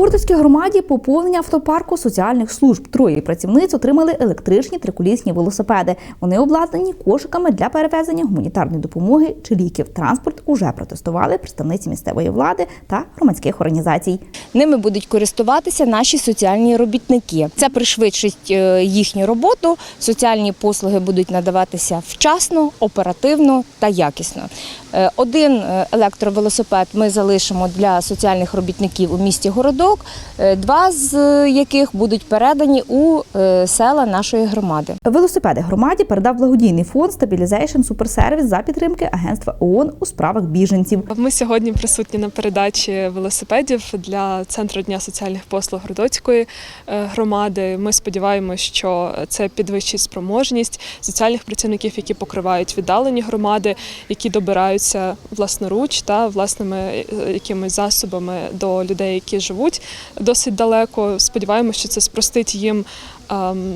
У громаді поповнення автопарку соціальних служб. Троє працівниць отримали електричні триколісні велосипеди. Вони обладнані кошиками для перевезення гуманітарної допомоги чи ліків. Транспорт уже протестували представниці місцевої влади та громадських організацій. Ними будуть користуватися наші соціальні робітники. Це пришвидшить е, їхню роботу. Соціальні послуги будуть надаватися вчасно, оперативно та якісно. Е, Один е, електровелосипед ми залишимо для соціальних робітників у місті Городок, е, два з яких будуть передані у е, села нашої громади. Велосипеди громаді передав благодійний фонд Stabilization Superservice за підтримки Агентства ООН у справах біженців. Ми сьогодні присутні на передачі велосипедів для центру дня соціальних послуг Городоцької е, громади. Ми сподіваємося, що це підвищить спроможність соціальних працівників, які покривають віддалені громади, які добираються власноруч та власними якимись засобами до людей, які живуть досить далеко. Сподіваємося, що це спростить їм ем,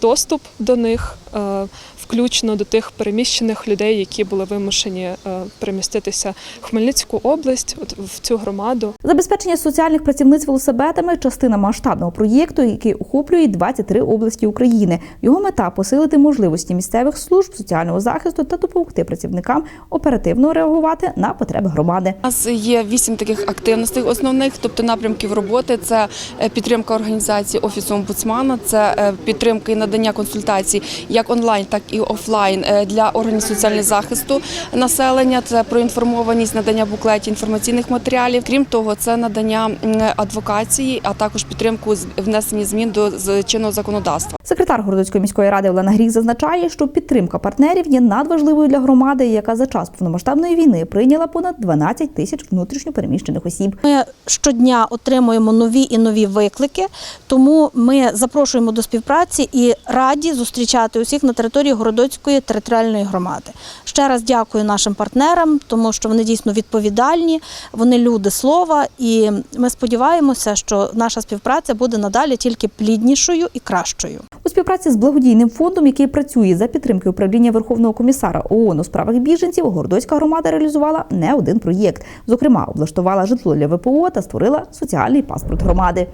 доступ до них. е, Включно до тих переміщених людей, які були вимушені е, переміститися в Хмельницьку область, от в цю громаду. Забезпечення соціальних працівниць велосипедами частина масштабного проєкту, який охоплює 23 області України. Його мета посилити можливості місцевих служб соціального захисту та допомогти працівникам оперативно реагувати на потреби громади. У нас є вісім таких активностей основних, тобто напрямків роботи. Це е, підтримка організації офісу омбудсмана, це е, підтримка і надання консультацій як онлайн, так і офлайн е, для органів соціального захисту населення. Це проінформованість, надання буклетів, інформаційних матеріалів. Крім того, це надання адвокації, а також підтримку з- внесення змін до з- чинного законодавства. Секретар Городоцької міської ради Олена Гріх зазначає, що підтримка партнерів є надважливою для громади, яка за час повномасштабної війни прийняла понад 12 тисяч внутрішньопереміщених осіб. Ми щодня отримуємо нові і нові виклики, тому ми запрошуємо до співпраці і раді зустрічати усіх на території Городоцької територіальної громади. Ще раз дякую нашим партнерам, тому що вони дійсно відповідальні, вони люди слова, і ми сподіваємося, що наша співпраця буде надалі тільки пліднішою і кращою. Співпраці з благодійним фондом, який працює за підтримки управління Верховного комісара ООН у справах біженців, Гордоцька громада реалізувала не один проєкт. Зокрема, облаштувала житло для ВПО та створила соціальний паспорт громади.